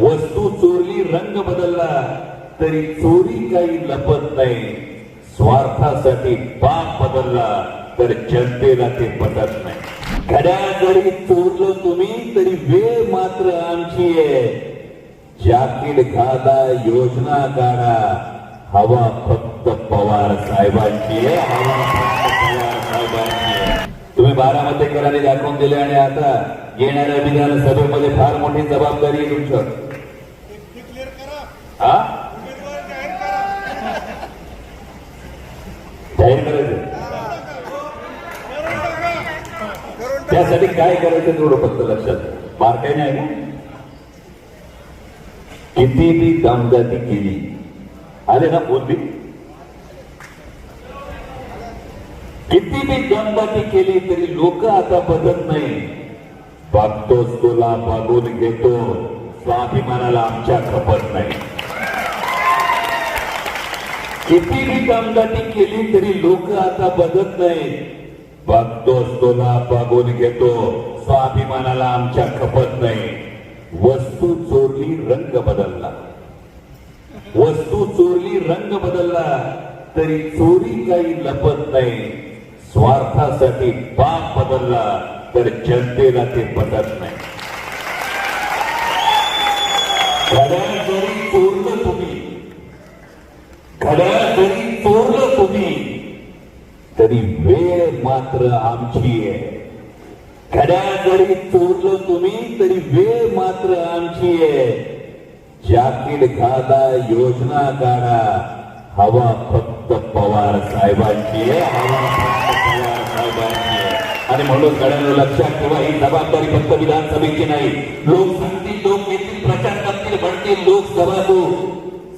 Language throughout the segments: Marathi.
वस्तू चोरली रंग बदलला तरी चोरी काही लपत नाही. स्वार्थासाठी बाप बदलला तर जनतेला ते पटत नाही. घड्याळ जरी चोरलं तुम्ही तरी वेळ मात्र आमची आहे. जाकीट घाला योजना काढा हवा फक्त पवार साहेबांची आहे हवा फक्त पवार साहेबांची आहे तुम्ही बारामतीकरांनी दाखवून दिले आणि आता येणाऱ्या विधानसभेमध्ये फार मोठी जबाबदारी आहे तुमच्यावर हा? जाहीर करायचं? त्यासाठी काय करायचं तेवढं फक्त लक्षात. घ्या. काही नाही ना? किती बी दमदाटी केली. आले ना बोलली किती मी दमदाटी केली तरी लोक आता बदत नाही. बघतोच तुला बघून घेतो. स्वाभिमानाला आमच्या खपत नाही. किती मी दमदाटी केली तरी लोक आता बदत नाही. बघतोच तुला बघून घेतो. स्वाभिमानाला आमच्या खपत नाही. वस्तू चोरली रंग बदलला. वस्तू चोरली रंग बदलला. तरी चोरी काही लपत नाही. स्वार्थासाठी बाप बदलला तर जनतेला ते पटत नाही. घड्याळ जरी चोरलं तुम्ही घड्याळ जरी चोरलं तुम्ही तरी वेळ मात्र आमची आहे. घड्याळ जरी चोरलं तुम्ही तरी वेळ मात्र आमची आहे. जाकीट घाला योजना काढा. हवा फक्त पवार साहेबांची आहे हवा फक्त पवार साहेबांची आहे आणि म्हणून सगळ्यांना लक्षात ठेवा. ही जबाबदारी फक्त विधानसभेची नाही. लोक सांगतील लोक येतील प्रचार करतील म्हणतील लोकसभा तो.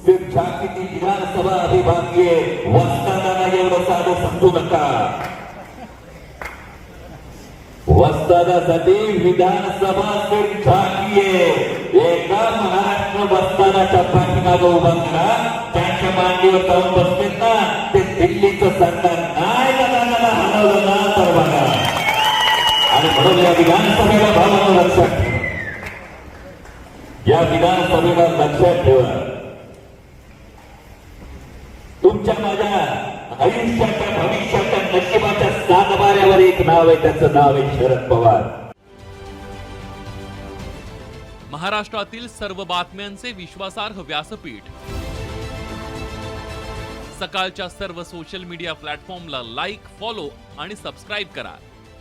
सिर्फ झाकीची विधानसभा अभिभागीय वस्तादाना एवढं साधं समजू नका. वस्तादासाठी विधानसभा सिर्फ झाकी एका महाराष्ट्र वस्तादाच्या पाठीमागं उभा करा. त्यांच्या मांडीवर जाऊन बसतील ना. ते दिल्लीचं सरकार नाही. म्हणून या विधानसभेला भावानं लक्षात ठेवा. या विधानसभेला लक्षात ठेवा. तुमच्या माझ्या आयुष्याच्या भविष्याच्या नशिबाच्या सातबाऱ्यावर एक नाव आहे त्याचं नाव आहे शरद पवार. महाराष्ट्रातील सर्व बातम्यांचे विश्वासार्ह व्यासपीठ. सकाळच्या सर्व सोशल मीडिया प्लॅटफॉर्मला लाईक फॉलो आणि सबस्क्राईब करा.